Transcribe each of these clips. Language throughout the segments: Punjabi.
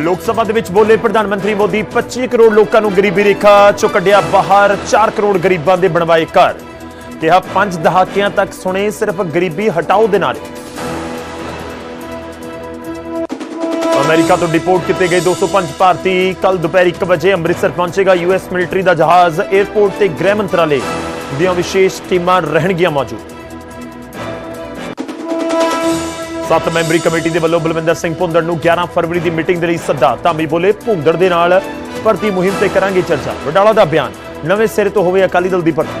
ਲੋਕ ਸਭਾ ਦੇ ਵਿੱਚ ਬੋਲੇ ਪ੍ਰਧਾਨ ਮੰਤਰੀ ਮੋਦੀ 25 ਕਰੋੜ ਲੋਕਾਂ ਨੂੰ ਗਰੀਬੀ ਰੇਖਾ ਚੋਂ ਕੱਢਿਆ ਬਾਹਰ 4 ਕਰੋੜ ਗਰੀਬਾਂ ਦੇ ਬਣਵਾਏ ਘਰ। ਕਿਹਾ ਪੰਜ ਦਹਾਕਿਆਂ ਤੱਕ ਸੁਣੇ ਸਿਰਫ ਗਰੀਬੀ ਹਟਾਓ ਦੇ ਨਾਰੇ। ਅਮਰੀਕਾ ਤੋਂ ਡਿਪੋਰਟ ਕੀਤੇ ਗਏ 205 ਭਾਰਤੀ ਕੱਲ ਦੁਪਹਿਰ 1 ਵਜੇ ਅੰਮ੍ਰਿਤਸਰ ਪਹੁੰਚੇਗਾ ਯੂਐਸ ਮਿਲਟਰੀ ਦਾ ਜਹਾਜ਼ 에ਅਰਪੋਰਟ ਤੇ ਗ੍ਰਹਿ ਮੰਤਰਾਲੇ ਦੀਆਂ ਵਿਸ਼ੇਸ਼ ਟੀਮਾਂ ਰਹਿਣਗੀਆਂ ਮੌਜੂਦ। ਸੱਤ ਮੈਂਬਰੀ ਕਮੇਟੀ ਦੇ ਵੱਲੋਂ ਬਲਵਿੰਦਰ ਸਿੰਘ ਭੁੰਦੜ ਨੂੰ 11 ਫਰਵਰੀ ਦੀ ਮੀਟਿੰਗ ਦੇ ਲਈ ਸੱਦਾ। ਧਾਮੀ ਬੋਲੇ, ਭੁੰਦੜ ਦੇ ਨਾਲ ਭਰਤੀ ਮੁਹਿੰਮ ਤੇ ਕਰਾਂਗੇ ਚਰਚਾ। ਵਡਾਲਾ ਦਾ ਬਿਆਨ, ਨਵੇਂ ਸਿਰੇ ਤੋਂ ਹੋਵੇ ਅਕਾਲੀ ਦਲ ਦੀ ਭਰਤੀ।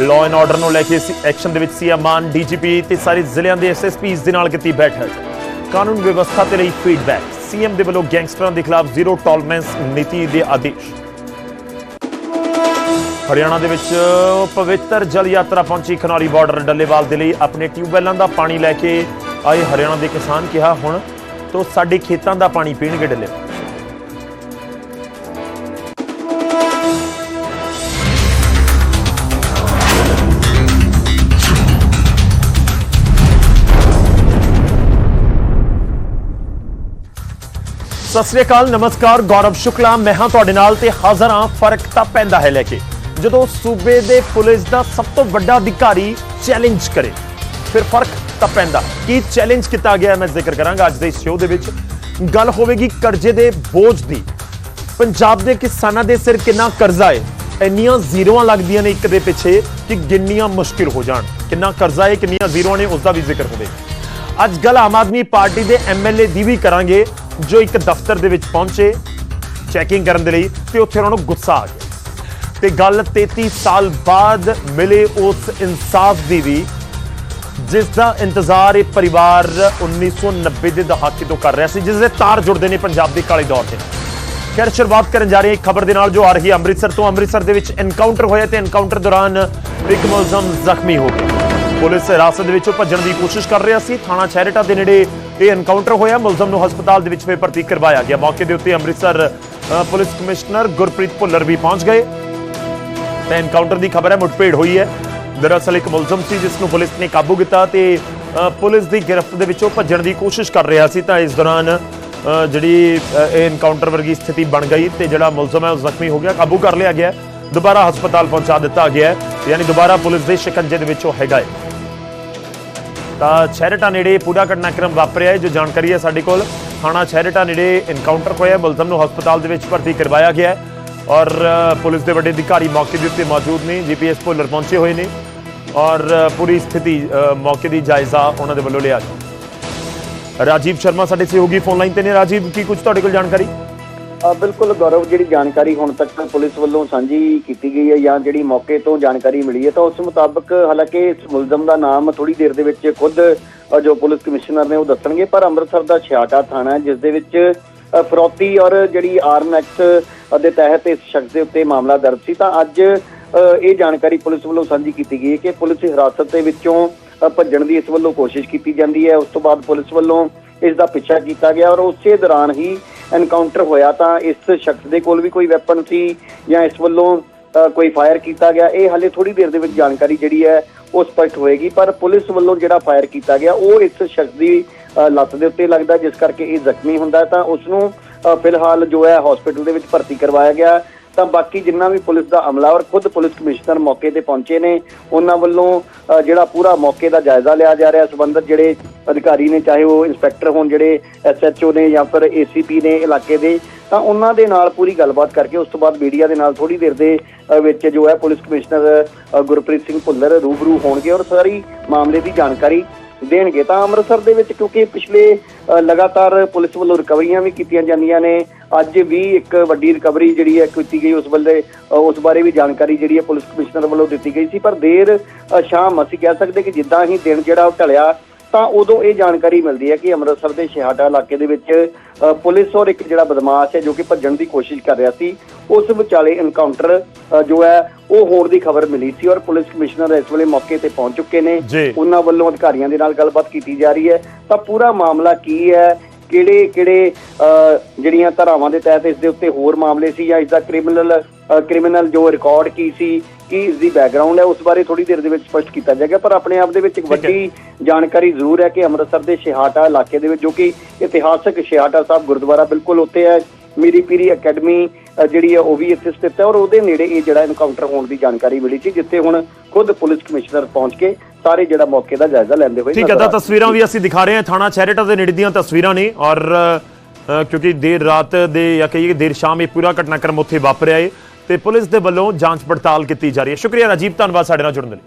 ਲਾਅ ਐਂਡ ਆਰਡਰ ਨੂੰ ਲੈ ਕੇ ਐਕਸ਼ਨ ਦੇ ਵਿੱਚ ਸੀਐਮ ਮਾਨ ਡੀਜੀਪੀ ਤੇ ਸਾਰੇ ਜ਼ਿਲ੍ਹਿਆਂ ਦੇ ਐਸਐਸਪੀਜ਼ ਦੇ ਨਾਲ ਕੀਤੀ ਬੈਠਕ। ਕਾਨੂੰਨ ਵਿਵਸਥਾ ਤੇ ਲਈ ਫੀਡਬੈਕ ਸੀਐਮ ਦੇ ਵੱਲੋਂ ਗੈਂਗਸਟਰਾਂ ਦੇ ਖਿਲਾਫ ਜ਼ੀਰੋ ਟੋਲਰੈਂਸ ਨੀਤੀ ਦੇ ਆਦੇਸ਼। ਹਰਿਆਣਾ ਦੇ ਵਿੱਚ ਪਵਿੱਤਰ ਜਲ ਯਾਤਰਾ ਪਹੁੰਚੀ ਖਨੌਰੀ ਬਾਰਡਰ ਡੱਲੇਵਾਲ ਦੇ ਲਈ। ਆਪਣੇ ਟਿਊਬਵੈਲਾਂ ਦਾ ਪਾਣੀ ਲੈ ਕੇ ਆਏ ਹਰਿਆਣਾ ਦੇ ਕਿਸਾਨ ਕਿਹਾ, ਹੁਣ ਤੋਂ ਸਾਡੇ ਖੇਤਾਂ ਦਾ ਪਾਣੀ ਪੀਣਗੇ ਡੱਲੇ। ਸਤਿ ਸ੍ਰੀ ਅਕਾਲ, ਨਮਸਕਾਰ, ਗੌਰਵ ਸ਼ੁਕਲਾ। ਮੈਂ ਹਾਂ ਤੁਹਾਡੇ ਨਾਲ ਤੇ ਹਾਜ਼ਰ ਹਾਂ, ਫ਼ਰਕ ਤਾਂ ਪੈਂਦਾ ਹੈ ਲੈ ਕੇ। ਜਦੋਂ ਸੂਬੇ ਦੇ ਪੁਲਿਸ ਦਾ ਸਭ ਤੋਂ ਵੱਡਾ ਅਧਿਕਾਰੀ ਚੈਲੰਜ ਕਰੇ। ਫਿਰ ਫ਼ਰਕ ਤਾਂ ਪੈਂਦਾ। ਕੀ ਚੈਲੰਜ ਕੀਤਾ ਗਿਆ ਮੈਂ ਜ਼ਿਕਰ ਕਰਾਂਗਾ ਅੱਜ ਦੇ ਇਸ ਸ਼ੋਅ ਦੇ ਵਿੱਚ। ਗੱਲ ਹੋਵੇਗੀ ਕਰਜ਼ੇ ਦੇ ਬੋਝ ਦੀ। ਪੰਜਾਬ ਦੇ ਕਿਸਾਨਾਂ ਦੇ ਸਿਰ ਕਿੰਨਾ ਕਰਜ਼ਾ ਹੈ? ਇੰਨੀਆਂ ਜ਼ੀਰੋਆਂ ਲੱਗਦੀਆਂ ਨੇ ਇੱਕ ਦੇ ਪਿੱਛੇ ਕਿ ਗਿਣਨੀਆਂ ਮੁਸ਼ਕਿਲ ਹੋ ਜਾਣ। ਕਿੰਨਾ ਕਰਜ਼ਾ ਹੈ, ਕਿੰਨੀਆਂ ਜ਼ੀਰੋਆਂ ਨੇ ਉਸ ਦਾ ਵੀ ਜ਼ਿਕਰ ਹੋਵੇਗਾ ਅੱਜ ਗੱਲ ਆਮ ਆਦਮੀ ਪਾਰਟੀ ਦੇ ਐਮਐਲਏ ਦੀ ਵੀ ਕਰਾਂਗੇ, ਜੋ ਇੱਕ ਦਫ਼ਤਰ ਦੇ ਵਿੱਚ ਪਹੁੰਚੇ। ਚੈਕਿੰਗ ਕਰਨ ਦੇ ਲਈ ਤੇ ਉੱਥੇ ਉਹਨਾਂ ਨੂੰ ਗੁੱਸਾ ਆ ਗਿਆ। ਤੇ ਗੱਲ 33 ਸਾਲ ਬਾਅਦ ਮਿਲੇ ਉਸ ਇਨਸਾਫ ਦੀ ਵੀ, ਜਿਸ ਦਾ ਇੰਤਜ਼ਾਰ ਇਹ ਪਰਿਵਾਰ 1990 ਦੇ ਦਹਾਕੇ ਤੋਂ ਕਰ ਰਿਹਾ ਸੀ, ਜਿਸ ਦੇ ਤਾਰ ਜੁੜਦੇ ਨੇ ਪੰਜਾਬ ਦੇ ਕਾਲੇ ਦੌਰ 'ਤੇ। ਖੈਰ, ਸ਼ੁਰੂਆਤ ਕਰਨ ਜਾ ਰਹੀ ਹੈ ਇੱਕ ਖਬਰ ਦੇ ਨਾਲ ਜੋ ਆ ਰਹੀ ਹੈ ਅੰਮ੍ਰਿਤਸਰ ਤੋਂ। ਅੰਮ੍ਰਿਤਸਰ ਦੇ ਵਿੱਚ ਐਨਕਾਊਂਟਰ ਹੋਇਆ ਤੇ ਐਨਕਾਊਂਟਰ ਦੌਰਾਨ ਇੱਕ ਮੁਲਜ਼ਮ ਜ਼ਖਮੀ ਹੋ ਗਿਆ। ਪੁਲਿਸ ਹਿਰਾਸਤ ਦੇ ਵਿੱਚੋਂ ਭੱਜਣ ਦੀ ਕੋਸ਼ਿਸ਼ ਕਰ ਰਿਹਾ ਸੀ। ਥਾਣਾ ਚੈਰਿਟਾ ਦੇ ਨੇੜੇ ਇਹ ਐਨਕਾਊਂਟਰ ਹੋਇਆ। ਮੁਲਜ਼ਮ ਨੂੰ ਹਸਪਤਾਲ ਦੇ ਵਿੱਚ ਫਿਰ ਭਰਤੀ ਕਰਵਾਇਆ ਗਿਆ। ਮੌਕੇ ਦੇ ਉੱਤੇ ਅੰਮ੍ਰਿਤਸਰ ਪੁਲਿਸ ਕਮਿਸ਼ਨਰ ਗੁਰਪ੍ਰੀਤ ਭੁੱਲਰ ਵੀ ਪਹੁੰਚ ਗਏ। ਤਾਂ ਐਨਕਾਊਂਟਰ ਦੀ ਖਬਰ ਹੈ ਮੁੱਠਭੇੜ ਹੋਈ ਹੈ। ਦਰਅਸਲ ਇੱਕ ਮੁਲਜ਼ਮ ਸੀ, ਜਿਸ ਨੂੰ ਪੁਲਿਸ ਨੇ ਕਾਬੂ ਕੀਤਾ ਤੇ ਪੁਲਿਸ ਦੀ ਗ੍ਰਿਫਤ ਦੇ ਵਿੱਚੋਂ ਭੱਜਣ ਦੀ ਕੋਸ਼ਿਸ਼ ਕਰ ਰਿਹਾ ਸੀ। ਤਾਂ ਇਸ ਦੌਰਾਨ ਜਿਹੜੀ ਇਹ ਐਨਕਾਊਂਟਰ ਵਰਗੀ ਸਥਿਤੀ ਬਣ ਗਈ ਤੇ ਜਿਹੜਾ ਮੁਲਜ਼ਮ ਹੈ, ਉਹ ਜ਼ਖਮੀ ਹੋ ਗਿਆ, ਕਾਬੂ ਕਰ ਲਿਆ ਗਿਆ। ਦੁਬਾਰਾ ਹਸਪਤਾਲ ਪਹੁੰਚਾ ਦਿੱਤਾ ਗਿਆ ਯਾਨੀ ਦੁਬਾਰਾ ਪੁਲਿਸ ਦੇ ਸ਼ਿਕੰਜੇ ਦੇ ਵਿੱਚੋਂ ਹੈਗਾ ਹੈ। ਤਾਂ ਛੈਰਟਾ ਨੇੜੇ ਪੂਰਾ ਘਟਨਾਕ੍ਰਮ ਵਾਪਰਿਆ ਹੈ, ਜੋ ਜਾਣਕਾਰੀ ਹੈ ਸਾਡੇ ਕੋਲ। ਥਾਣਾ ਛੈਰਟਾ ਨੇੜੇ ਐਨਕਾਊਂਟਰ ਹੋਇਆ ਮੁਲਜ਼ਮ ਨੂੰ ਹਸਪਤਾਲ ਦੇ ਵਿੱਚ ਭਰਤੀ ਕਰਵਾਇਆ ਗਿਆ ਹੈ। ਔਰ ਪੁਲਿਸ ਦੇ ਵੱਡੇ ਅਧਿਕਾਰੀ ਮੌਕੇ ਦੇ ਉੱਤੇ ਮੌਜੂਦ ਨੇ, ਜੀਪੀਐਸ ਭੁੱਲਰ ਪਹੁੰਚੇ ਹੋਏ ਨੇ ਔਰ ਪੂਰੀ ਸਥਿਤੀ ਮੌਕੇ ਦੀ ਜਾਇਜ਼ਾ ਉਹਨਾਂ ਦੇ ਵੱਲੋਂ ਲਿਆ ਗਿਆ। ਰਾਜੀਵ ਸ਼ਰਮਾ ਸਾਡੇ ਸਹਿਯੋਗੀ ਫੋਨ ਲਾਈਨ ਤੇ ਨੇ। ਰਾਜੀਵ, ਕੀ ਕੁਝ ਤੁਹਾਡੇ ਕੋਲ ਜਾਣਕਾਰੀ? ਬਿਲਕੁਲ ਗੌਰਵ, ਜਿਹੜੀ ਜਾਣਕਾਰੀ ਹੁਣ ਤੱਕ ਪੁਲਿਸ ਵੱਲੋਂ ਸਾਂਝੀ ਕੀਤੀ ਗਈ ਹੈ ਜਾਂ ਜਿਹੜੀ ਮੌਕੇ ਤੋਂ ਜਾਣਕਾਰੀ ਮਿਲੀ ਹੈ ਤਾਂ ਉਸ ਮੁਤਾਬਕ ਹਾਲਾਂਕਿ ਇਸ ਮੁਲਜ਼ਮ ਦਾ ਨਾਮ ਥੋੜੀ ਦੇਰ ਦੇ ਵਿੱਚ ਖੁਦ ਜੋ ਪੁਲਿਸ ਕਮਿਸ਼ਨਰ ਨੇ ਉਹ ਦੱਸਣਗੇ, ਪਰ ਅੰਮ੍ਰਿਤਸਰ ਦਾ ਛਿਆਟਾ ਥਾਣਾ ਹੈ, ਜਿਸ ਦੇ ਵਿੱਚ ਫਰੋਤੀ ਔਰ ਜਿਹੜੀ ਆਰਮ ਐਕਟ ਦੇ ਤਹਿਤ ਇਸ ਸ਼ਖਸ ਦੇ ਉੱਤੇ ਮਾਮਲਾ ਦਰਜ ਸੀ ਤਾਂ ਅੱਜ ਅ, ਇਹ ਜਾਣਕਾਰੀ ਪੁਲਿਸ ਵੱਲੋਂ ਸਾਂਝੀ ਕੀਤੀ ਗਈ ਹੈ ਕਿ ਪੁਲਿਸ ਹਿਰਾਸਤ ਦੇ ਵਿੱਚੋਂ ਭੱਜਣ ਦੀ ਇਸ ਵੱਲੋਂ ਕੋਸ਼ਿਸ਼ ਕੀਤੀ ਜਾਂਦੀ ਹੈ। ਉਸ ਤੋਂ ਬਾਅਦ ਪੁਲਿਸ ਵੱਲੋਂ ਇਸ ਦਾ ਪਿੱਛਾ ਕੀਤਾ ਗਿਆ ਔਰ ਉਸੇ ਦੌਰਾਨ ਹੀ ਐਨਕਾਊਂਟਰ ਹੋਇਆ ਤਾਂ ਇਸ ਸ਼ਖਸ ਦੇ ਕੋਲ ਵੀ ਕੋਈ ਵੈਪਨ ਸੀ ਜਾਂ ਇਸ ਵੱਲੋਂ ਅ, ਕੋਈ ਫਾਇਰ ਕੀਤਾ ਗਿਆ। ਇਹ ਹਾਲੇ ਥੋੜੀ ਦੇਰ ਦੇ ਵਿੱਚ ਜਾਣਕਾਰੀ ਜਿਹੜੀ ਹੈ ਉਹ ਸਪਸ਼ਟ ਹੋਏਗੀ ਪਰ ਪੁਲਿਸ ਵੱਲੋਂ ਜਿਹੜਾ ਫਾਇਰ ਕੀਤਾ ਗਿਆ ਉਹ ਇਸ ਸ਼ਖਸ ਦੀ ਅ, ਲੱਤ ਦੇ ਉੱਤੇ ਲੱਗਦਾ ਜਿਸ ਕਰਕੇ ਇਹ ਜ਼ਖਮੀ ਹੁੰਦਾ ਤਾਂ ਉਸ ਨੂੰ ਫਿਲਹਾਲ ਜੋ ਹੈ ਹਸਪੀਟਲ ਦੇ ਵਿੱਚ ਭਰਤੀ ਕਰਵਾਇਆ ਗਿਆ ਤਾਂ ਬਾਕੀ ਜਿੰਨਾ ਵੀ ਪੁਲਿਸ ਦਾ ਅਮਲਾ ਔਰ ਖੁਦ ਪੁਲਿਸ ਕਮਿਸ਼ਨਰ ਮੌਕੇ ਤੇ ਪਹੁੰਚੇ ਨੇ, ਉਹਨਾਂ ਵੱਲੋਂ ਜਿਹੜਾ ਪੂਰਾ ਮੌਕੇ ਦਾ ਜਾਇਜ਼ਾ ਲਿਆ ਜਾ ਰਿਹਾ ਸੰਬੰਧਤ ਜਿਹੜੇ ਅਧਿਕਾਰੀ ਨੇ, ਚਾਹੇ ਉਹ ਇੰਸਪੈਕਟਰ ਹੋਣ, ਜਿਹੜੇ ਐਸਐਚਓ ਨੇ ਜਾਂ ਫਿਰ ਏਸੀਪੀ ਨੇ ਇਲਾਕੇ ਦੇ, ਤਾਂ ਉਹਨਾਂ ਦੇ ਨਾਲ ਪੂਰੀ ਗੱਲਬਾਤ ਕਰਕੇ ਉਸ ਤੋਂ ਬਾਅਦ ਮੀਡੀਆ ਦੇ ਨਾਲ ਥੋੜੀ ਦੇਰ ਦੇ ਵਿੱਚ ਜੋ ਹੈ ਪੁਲਿਸ ਕਮਿਸ਼ਨਰ ਗੁਰਪ੍ਰੀਤ ਸਿੰਘ ਭੁੱਲਰ ਰੂਬਰੂ ਹੋਣਗੇ ਔਰ ਸਾਰੀ ਮਾਮਲੇ ਦੀ ਜਾਣਕਾਰੀ ਦੇਣਗੇ। ਤਾਂ ਅੰਮ੍ਰਿਤਸਰ ਦੇ ਵਿੱਚ ਕਿਉਂਕਿ ਪਿਛਲੇ ਲਗਾਤਾਰ ਪੁਲਿਸ ਵੱਲੋਂ ਰਿਕਵਰੀਆਂ ਵੀ ਕੀਤੀਆਂ ਜਾਂਦੀਆਂ ਨੇ, ਅੱਜ ਵੀ ਇੱਕ ਵੱਡੀ ਰਿਕਵਰੀ ਜਿਹੜੀ ਹੈ ਕੀਤੀ ਗਈ, ਉਸ ਵੱਲੇ ਉਸ ਬਾਰੇ ਵੀ ਜਾਣਕਾਰੀ ਜਿਹੜੀ ਹੈ ਪੁਲਿਸ ਕਮਿਸ਼ਨਰ ਵੱਲੋਂ ਦਿੱਤੀ ਗਈ ਸੀ। ਪਰ ਦੇਰ ਸ਼ਾਮ ਅਸੀਂ ਕਹਿ ਸਕਦੇ ਕਿ ਜਿੱਦਾਂ ਹੀ ਦਿਨ ਜਿਹੜਾ ਉਹ ਢਲਿਆ ਤਾਂ ਉਦੋਂ ਇਹ ਜਾਣਕਾਰੀ ਮਿਲਦੀ ਹੈ ਕਿ ਅੰਮ੍ਰਿਤਸਰ ਦੇ ਸ਼ਿਹਾਟਾ ਇਲਾਕੇ ਦੇ ਵਿੱਚ ਪੁਲਿਸ ਔਰ ਇੱਕ ਜਿਹੜਾ ਬਦਮਾਸ਼ ਹੈ ਜੋ ਕਿ ਭੱਜਣ ਦੀ ਕੋਸ਼ਿਸ਼ ਕਰ ਰਿਹਾ ਸੀ ਉਸ ਵਿਚਾਲੇ ਐਨਕਾਊਂਟਰ ਅ, ਜੋ ਹੈ ਉਹ ਹੋਣ ਦੀ ਖਬਰ ਮਿਲੀ ਸੀ ਔਰ ਪੁਲਿਸ ਕਮਿਸ਼ਨਰ ਇਸ ਵੇਲੇ ਮੌਕੇ ਤੇ ਪਹੁੰਚ ਚੁੱਕੇ ਨੇ। ਉਹਨਾਂ ਵੱਲੋਂ ਅਧਿਕਾਰੀਆਂ ਦੇ ਨਾਲ ਗੱਲਬਾਤ ਕੀਤੀ ਜਾ ਰਹੀ ਹੈ। ਤਾਂ ਪੂਰਾ ਮਾਮਲਾ ਕੀ ਹੈ? ਕਿਹੜੇ ਕਿਹੜੇ ਜਿਹੜੀਆਂ ਧਾਰਾਵਾਂ ਦੇ ਤਹਿਤ ਇਸ ਦੇ ਉੱਤੇ ਹੋਰ ਮਾਮਲੇ ਸੀ ਜਾਂ ਇਸ ਦਾ ਕ੍ਰਿਮੀਨਲ ਕ੍ਰਿਮੀਨਲ ਜੋ ਰਿਕਾਰਡ ਕੀ ਸੀ ਕੀ ਇਸ ਦੀ ਬੈਕਗ੍ਰਾਉਂਡ ਹੈ ਉਸ ਬਾਰੇ ਥੋੜੀ ਦੇਰ ਦੇ ਵਿੱਚ ਸਪਸ਼ਟ ਕੀਤਾ ਜਾਏਗਾ ਪਰ ਆਪਣੇ ਆਪ ਦੇ ਵਿੱਚ ਇੱਕ। ਵੱਡੀ ਜਾਣਕਾਰੀ ਜ਼ਰੂਰ ਹੈ ਕਿ ਅੰਮ੍ਰਿਤਸਰ ਦੇ ਛਿਹਾਟਾ ਇਲਾਕੇ ਦੇ ਵਿੱਚ ਜੋ ਕਿ ਇਤਿਹਾਸਕ ਛਿਹਾਟਾ ਸਾਹਿਬ ਗੁਰਦੁਆਰਾ ਬਿਲਕੁਲ ਉੱਤੇ ਹੈ ਮੀਰੀ ਪੀਰੀ ਅਕੈਡਮੀ ਜਿਹੜੀ ਹੈ ਉਹ ਵੀ ਇੱਥੇ ਸਥਿਤ ਹੈ ਔਰ ਉਹਦੇ ਨੇੜੇ ਇਹ ਜਿਹੜਾ ਐਨਕਾਊਂਟਰ ਹੋਣ ਦੀ ਜਾਣਕਾਰੀ ਮਿਲੀ ਸੀ ਜਿੱਥੇ ਹੁਣ ਖੁਦ ਪੁਲਿਸ ਕਮਿਸ਼ਨਰ ਪਹੁੰਚ ਕੇ ਸਾਰੇ ਜਿਹੜਾ ਮੌਕੇ ਦਾ ਜਾਇਜ਼ਾ ਲੈਂਦੇ ਹੋਏ ਠੀਕ ਹੈ ਤਾਂ ਤਸਵੀਰਾਂ ਵੀ ਅਸੀਂ ਦਿਖਾ ਰਹੇ ਹਾਂ। ਥਾਣਾ ਚੈਰਿਟਾ ਦੇ ਨੇੜੇ ਦੀਆਂ ਤਸਵੀਰਾਂ ਨੇ ਔਰ ਕਿਉਂਕਿ ਦੇਰ ਰਾਤ ਦੇ ਜਾਂ ਕਹੀਏ ਦੇਰ ਸ਼ਾਮ ਇਹ ਪੂਰਾ ਘਟਨਾਕ੍ਰਮ ਉੱਥੇ ਵਾਪਰਿਆ ਹੈ ਤੇ ਪੁਲਿਸ ਦੇ ਵੱਲੋਂ ਜਾਂਚ ਪੜਤਾਲ ਕੀਤੀ ਜਾ ਰਹੀ ਹੈ। ਸ਼ੁਕਰੀਆ ਰਾਜੀਵ ਧੰਨਵਾਦ ਸਾਡੇ ਨਾਲ ਜੁੜਨ ਦੇ ਲਈ।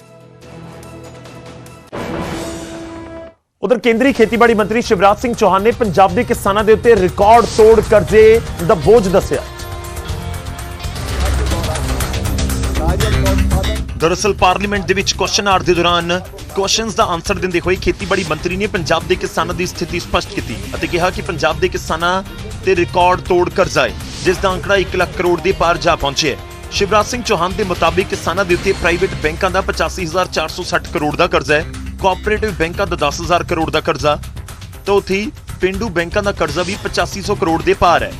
ਉਧਰ ਕੇਂਦਰੀ ਖੇਤੀਬਾੜੀ ਮੰਤਰੀ ਸ਼ਿਵਰਾਜ ਸਿੰਘ ਚੌਹਾਨ ਨੇ ਪੰਜਾਬ ਦੇ ਕਿਸਾਨਾਂ ਦੇ ਉੱਤੇ ਰਿਕਾਰਡ ਤੋੜ ਕਰਜ਼ੇ ਦਾ ਬੋਝ ਦੱਸਿਆ। ਦਰਅਸਲ ਪਾਰਲੀਮੈਂਟ ਦੇ ਵਿੱਚ ਕੁਐਸਚਨ ਆਰ ਦੇ ਦੌਰਾਨ ਕੁਐਸਚਨਸ ਦਾ ਆਨਸਰ ਦਿੰਦੇ ਹੋਏ ਖੇਤੀਬਾੜੀ ਮੰਤਰੀ ਨੇ ਪੰਜਾਬ ਦੇ ਕਿਸਾਨਾਂ ਦੀ ਸਥਿਤੀ ਸਪਸ਼ਟ ਕੀਤੀ ਅਤੇ ਕਿਹਾ ਕਿ ਪੰਜਾਬ ਦੇ ਕਿਸਾਨਾਂ ਤੇ ਰਿਕਾਰਡ ਤੋੜ ਕਰਜ਼ਾ ਹੈ, ਜਿਸ ਦਾ ਅੰਕੜਾ 1 ਲੱਖ ਕਰੋੜ ਦੇ ਪਾਰ ਜਾ ਪਹੁੰਚਿਆ ਹੈ। ਸ਼ਿਵਰਾਜ ਸਿੰਘ ਚੌਹਾਨ ਦੇ ਮੁਤਾਬਿਕ ਕਿਸਾਨਾਂ ਦੇ ਉੱਤੇ ਪ੍ਰਾਈਵੇਟ ਬੈਂਕਾਂ ਦਾ 85460 ਕਰੋੜ ਦਾ ਕਰਜ਼ਾ ਹੈ ਕੋਆਪਰੇਟਿਵ ਬੈਂਕਾਂ ਦਾ 10000 ਕਰੋੜ ਦਾ ਕਰਜ਼ਾ, ਤਾਂ ਉੱਥੇ ਹੀ ਪਿੰਡੂ ਬੈਂਕਾਂ ਦਾ ਕਰਜ਼ਾ ਵੀ 8500 ਕਰੋੜ ਦੇ ਪਾਰ ਹੈ।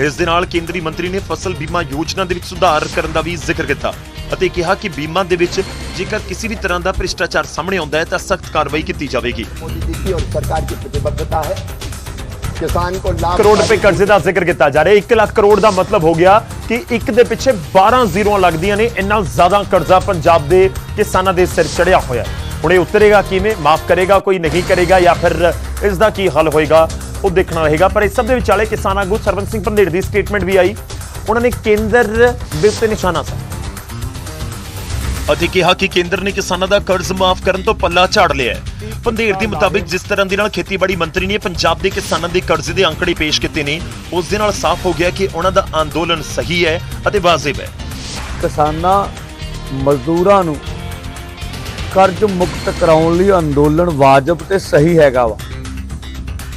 ਇਸ ਦੇ ਨਾਲ ਕੇਂਦਰੀ ਮੰਤਰੀ ਨੇ ਫਸਲ ਬੀਮਾ ਯੋਜਨਾ ਦੇ ਵਿੱਚ ਸੁਧਾਰ ਕਰਨ ਦਾ ਵੀ ਜ਼ਿਕਰ ਕੀਤਾ। ਅਤੇ ਕਿਹਾ ਕਿ ਬੀਮਾ ਦੇ ਵਿੱਚ ਜੇਕਰ ਕਿਸੇ ਵੀ ਤਰ੍ਹਾਂ ਦਾ ਭ੍ਰਿਸ਼ਟਾਚਾਰ ਸਾਹਮਣੇ ਆਉਂਦਾ ਹੈ ਤਾਂ ਸਖਤ ਕਾਰਵਾਈ ਕੀਤੀ ਜਾਵੇਗੀ मोदी जी की और सरकार की प्रतिबद्धता है किसान को लाभ ਕਰੋੜ ਰੁਪਏ ਕਰਜ਼ੇ ਦਾ ਜ਼ਿਕਰ ਕੀਤਾ ਜਾ ਰਿਹਾ ਹੈ 1 ਲੱਖ ਕਰੋੜ ਦਾ ਮਤਲਬ ਹੋ ਗਿਆ ਕਿ ਇੱਕ ਦੇ ਪਿੱਛੇ 12 ਜ਼ੀਰੋਆਂ ਲੱਗਦੀਆਂ ਨੇ ਇੰਨਾ ਜ਼ਿਆਦਾ ਕਰਜ਼ਾ ਪੰਜਾਬ ਦੇ ਕਿਸਾਨਾਂ ਦੇ ਸਿਰ ਚੜਿਆ ਹੋਇਆ ਹੈ ਹੁਣ ਇਹ ਉਤਰੇਗਾ ਕਿਵੇਂ ਮਾਫ ਕਰੇਗਾ ਕੋਈ ਨਹੀਂ ਕਰੇਗਾ ਜਾਂ ਫਿਰ ਇਸ ਦਾ ਕੀ ਹੱਲ ਹੋਏਗਾ ਉਹ ਦੇਖਣਾ ਰਹੇਗਾ ਪਰ ਇਸ ਸਭ ਦੇ ਵਿਚਾਲੇ ਕਿਸਾਨ ਆਗੂ ਸਰਵਨ ਸਿੰਘ ਪੰਧੇੜ ਦੀ ਸਟੇਟਮੈਂਟ ਵੀ ਆਈ ਉਹਨਾਂ ਨੇ ਕੇਂਦਰ ਦੇ ਉੱਤੇ ਨਿਸ਼ਾਨਾ ਸਾਧਿਆ ਅਤੇ ਕਿਹਾ ਕਿ ਕੇਂਦਰ ਨੇ ਕਿਸਾਨਾਂ ਦਾ ਕਰਜ਼ ਮਾਫ ਕਰਨ ਤੋਂ ਪੱਲਾ ਝਾੜ ਲਿਆ ਹੈ। ਪੰਧੇਰ ਦੇ ਮੁਤਾਬਿਕ ਜਿਸ ਤਰ੍ਹਾਂ ਦੇ ਨਾਲ ਖੇਤੀਬਾੜੀ ਮੰਤਰੀ ਨੇ ਪੰਜਾਬ ਦੇ ਕਿਸਾਨਾਂ ਦੇ ਕਰਜ਼ੇ ਦੇ ਅੰਕੜੇ ਪੇਸ਼ ਕੀਤੇ ਨੇ, ਉਸ ਦੇ ਨਾਲ ਸਾਫ਼ ਹੋ ਗਿਆ ਕਿ ਉਹਨਾਂ ਦਾ ਅੰਦੋਲਨ ਸਹੀ ਹੈ ਅਤੇ ਵਾਜਿਬ ਹੈ। ਕਿਸਾਨਾਂ ਮਜ਼ਦੂਰਾਂ ਨੂੰ ਕਰਜ਼ ਮੁਕਤ ਕਰਾਉਣ ਲਈ ਅੰਦੋਲਨ ਵਾਜਬ ਤੇ ਸਹੀ ਹੈਗਾ ਵਾ।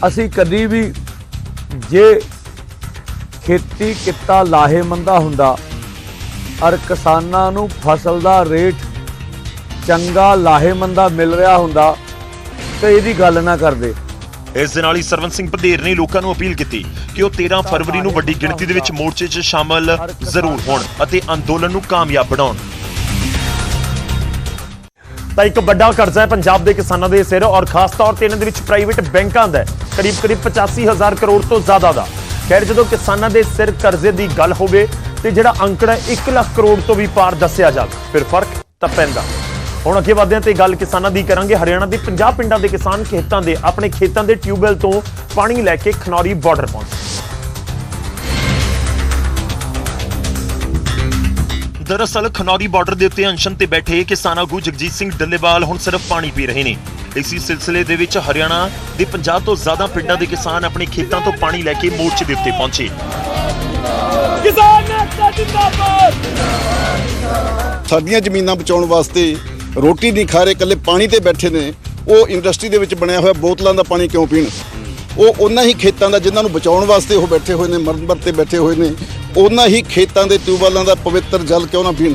ਅਸੀਂ ਕਦੀ ਵੀ ਜੇ ਖੇਤੀ ਕਿੱਤਾ ਲਾਹੇਮੰਦਾ ਹੁੰਦਾ ਔਰ ਕਿਸਾਨਾਂ ਨੂੰ ਫਸਲ ਦਾ ਰੇਟ ਚੰਗਾ ਲਾਹੇਮੰਦਾ ਮਿਲ ਰਿਹਾ ਹੁੰਦਾ ਤੇ ਇਹਦੀ ਗੱਲ ਨਾ ਕਰਦੇ। ਇਸ ਦੇ ਨਾਲ ਹੀ ਸਰਵਨ ਸਿੰਘ ਪੰਧੇਰ ਨੇ ਲੋਕਾਂ ਨੂੰ ਅਪੀਲ ਕੀਤੀ ਕਿ ਉਹ 13 ਫਰਵਰੀ ਨੂੰ ਵੱਡੀ ਗਿਣਤੀ ਦੇ ਵਿੱਚ ਮੋਰਚੇ 'ਚ ਸ਼ਾਮਲ ਜ਼ਰੂਰ ਹੋਣ ਅਤੇ ਅੰਦੋਲਨ ਨੂੰ ਕਾਮਯਾਬ ਬਣਾਉਣ। ਤਾਂ ਇੱਕ ਵੱਡਾ ਕਰਜ਼ਾ ਹੈ ਪੰਜਾਬ ਦੇ ਕਿਸਾਨਾਂ ਦੇ ਸਿਰ ਔਰ ਖਾਸ ਤੌਰ ਤੇ ਇਹਨਾਂ ਦੇ ਵਿੱਚ ਪ੍ਰਾਈਵੇਟ ਬੈਂਕਾਂ ਦਾ ਹੈ, ਕਰੀਬ ਕਰੀਬ 85000 ਕਰੋੜ ਤੋਂ ਜ਼ਿਆਦਾ ਦਾ। ਖੈਰ ਜਦੋਂ ਕਿਸਾਨਾਂ ਦੇ ਸਿਰ ਕਰਜ਼ੇ ਦੀ ਗੱਲ ਹੋਵੇ ਤੇ ਜਿਹੜਾ ਅੰਕੜਾ 1 ਲੱਖ ਕਰੋੜ ਤੋਂ ਵੀ ਪਾਰ ਦੱਸਿਆ ਜਾਵੇ ਫਿਰ ਫ਼ਰਕ ਤਾਂ ਪੈਂਦਾ। ਹੁਣ ਅੱਗੇ ਵਧਦੇ ਹਾਂ ਤੇ ਗੱਲ ਕਿਸਾਨਾਂ ਦੀ ਕਰਾਂਗੇ। ਹਰਿਆਣਾ ਦੇ 50 ਪਿੰਡਾਂ ਦੇ ਕਿਸਾਨ ਖੇਤਾਂ ਦੇ ਆਪਣੇ ਖੇਤਾਂ ਦੇ ਟਿਊਬਵੈਲ ਤੋਂ ਪਾਣੀ ਲੈ ਕੇ ਖਨੌਰੀ ਬਾਰਡਰ ਪਹੁੰਚੇ ਦਰਅਸਲ ਖਨੌਰੀ ਬਾਰਡਰ ਦੇ ਉੱਤੇ ਅਨਸ਼ਨ ਤੇ ਬੈਠੇ ਕਿਸਾਨ ਆਗੂ ਜਗਜੀਤ ਸਿੰਘ ਡੱਲੇਵਾਲ ਹੁਣ ਸਿਰਫ ਪਾਣੀ ਪੀ ਰਹੇ ਨੇ। ਇਸੇ ਸਿਲਸਿਲੇ ਦੇ ਵਿੱਚ ਹਰਿਆਣਾ ਦੇ 50 ਤੋਂ ਜ਼ਿਆਦਾ ਪਿੰਡਾਂ ਦੇ ਕਿਸਾਨ ਆਪਣੇ ਖੇਤਾਂ ਤੋਂ ਪਾਣੀ ਲੈ ਕੇ ਮੋਰਚੇ ਦੇ ਉੱਤੇ ਪਹੁੰਚੇ। ਸਾਡੀਆਂ ਜ਼ਮੀਨਾਂ ਬਚਾਉਣ ਵਾਸਤੇ ਰੋਟੀ ਨਹੀਂ ਖਾ ਰਹੇ ਇਕੱਲੇ ਪਾਣੀ ਤੇ ਬੈਠੇ ਨੇ। ਉਹ ਇੰਡਸਟਰੀ ਦੇ ਵਿੱਚ ਬਣਿਆ ਹੋਇਆ ਬੋਤਲਾਂ ਦਾ ਪਾਣੀ ਕਿਉਂ ਪੀਣ? ਉਹ ਉਹਨਾਂ ਹੀ ਖੇਤਾਂ ਦਾ ਜਿਨ੍ਹਾਂ ਨੂੰ ਬਚਾਉਣ ਵਾਸਤੇ ਉਹ ਬੈਠੇ ਹੋਏ ਨੇ ਮਰਨ ਮਰ ਤੇ ਬੈਠੇ ਹੋਏ ਨੇ ਉਹਨਾਂ ਹੀ ਖੇਤਾਂ ਦੇ ਟਿਊਬਵੈੱਲਾਂ ਦਾ ਪਵਿੱਤਰ ਜਲ ਕਿਉਂ ਨਾ ਪੀਣ?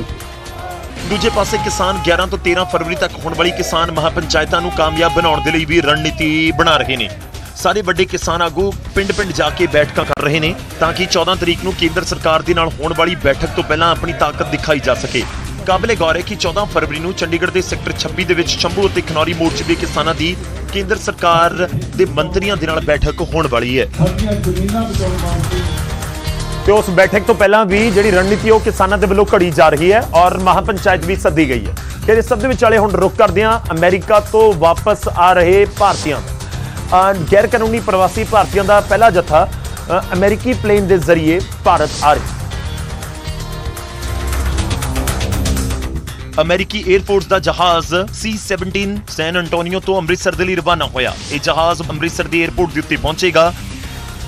ਦੂਜੇ ਪਾਸੇ ਕਿਸਾਨ 11 ਤੋਂ 13 ਫਰਵਰੀ ਤੱਕ ਹੋਣ ਵਾਲੀ ਕਿਸਾਨ ਮਹਾਪੰਚਾਇਤਾਂ ਨੂੰ ਕਾਮਯਾਬ ਬਣਾਉਣ ਦੇ ਲਈ ਵੀ ਰਣਨੀਤੀ ਬਣਾ ਰਹੇ ਨੇ। ਸਾਰੇ ਵੱਡੇ ਕਿਸਾਨ ਆਗੂ ਪਿੰਡ-ਪਿੰਡ ਜਾ ਕੇ ਬੈਠਕਾਂ ਕਰ ਰਹੇ ਨੇ ਤਾਂ ਕਿ 14 ਤਰੀਕ ਨੂੰ ਕੇਂਦਰ ਸਰਕਾਰ ਦੇ ਨਾਲ ਹੋਣ ਵਾਲੀ ਬੈਠਕ ਤੋਂ ਪਹਿਲਾਂ ਆਪਣੀ ਤਾਕਤ ਦਿਖਾਈ ਜਾ ਸਕੇ। ਕਾਬਲੇ ਗੌਰ ਹੈ ਕਿ 14 ਫਰਵਰੀ ਨੂੰ ਚੰਡੀਗੜ੍ਹ ਦੇ ਸੈਕਟਰ 26 ਦੇ ਵਿੱਚ ਸ਼ੰਭੂ ਅਤੇ ਖਨੌਰੀ ਮੋਰਚੇ ਦੇ ਕਿਸਾਨਾਂ ਦੀ ਕੇਂਦਰ ਸਰਕਾਰ ਦੇ ਮੰਤਰੀਆਂ ਦੇ ਨਾਲ ਬੈਠਕ ਹੋਣ ਵਾਲੀ ਹੈ। ਤੇ ਉਸ ਬੈਠਕ ਤੋਂ ਪਹਿਲਾਂ ਵੀ ਜਿਹੜੀ ਰਣਨੀਤੀ ਉਹ ਕਿਸਾਨਾਂ ਦੇ ਵੱਲੋਂ ਘੜੀ ਜਾ ਰਹੀ ਹੈ ਔਰ ਮਹਾਪੰਚਾਇਤ ਵੀ ਸੱਦੀ ਗਈ ਹੈ। ਫਿਰ ਇਸ ਸਭ ਦੇ ਵਿਚਾਲੇ ਹੁਣ ਰੁਕ ਕਰਦੇ ਹਾਂ। ਅਮਰੀਕਾ ਤੋਂ ਵਾਪਸ ਆ ਰਹੇ ਭਾਰਤੀਆਂ ਦਾ ਗੈਰ ਕਾਨੂੰਨੀ ਪ੍ਰਵਾਸੀ ਭਾਰਤੀਆਂ ਦਾ ਪਹਿਲਾ ਜਥਾ ਅਮਰੀਕੀ ਪਲੇਨ ਦੇ ਜ਼ਰੀਏ ਭਾਰਤ ਆ ਰਿਹਾ। ਅਮਰੀਕੀ 에ਅਰਫੋਰਸ ਦਾ ਜਹਾਜ਼ C-17 ਸੈਨ ਐਂਟੋਨੀਓ ਤੋਂ ਅੰਮ੍ਰਿਤਸਰ ਦੇ ਲਈ ਰਵਾਨਾ ਹੋਇਆ। ਇਹ ਜਹਾਜ਼ ਅੰਮ੍ਰਿਤਸਰ ਦੇ 에ਅਰਪੋਰਟ ਦੇ ਉੱਤੇ ਪਹੁੰਚੇਗਾ।